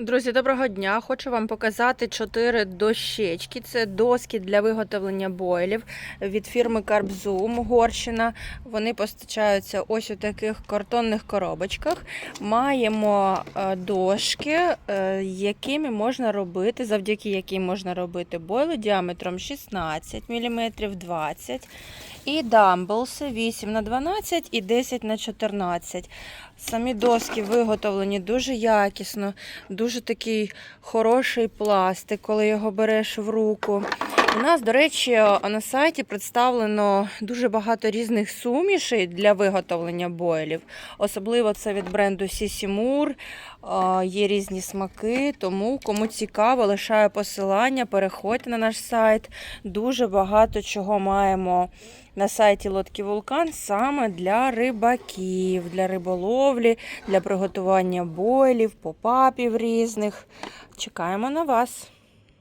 Друзі, доброго дня! Хочу вам показати чотири дощечки. Це доски для виготовлення бойлів від фірми Carpzoom Горщина. Вони постачаються ось у таких картонних коробочках. Маємо е, дошки, е, якими можна робити, завдяки яким можна робити бойли діаметром 16 мм, 20 і дамблси 8 на 12 і 10 на 14. Самі доски виготовлені дуже якісно, дуже такий хороший пластик, коли його береш в руку. У нас, до речі, на сайті представлено дуже багато різних сумішей для виготовлення бойлів. Особливо це від бренду Сісімур. Є різні смаки, тому кому цікаво, лишаю посилання, переходьте на наш сайт. Дуже багато чого маємо на сайті Лодки Вулкан саме для рибаків, для риболовлі, для приготування бойлів, попапів різних. Чекаємо на вас.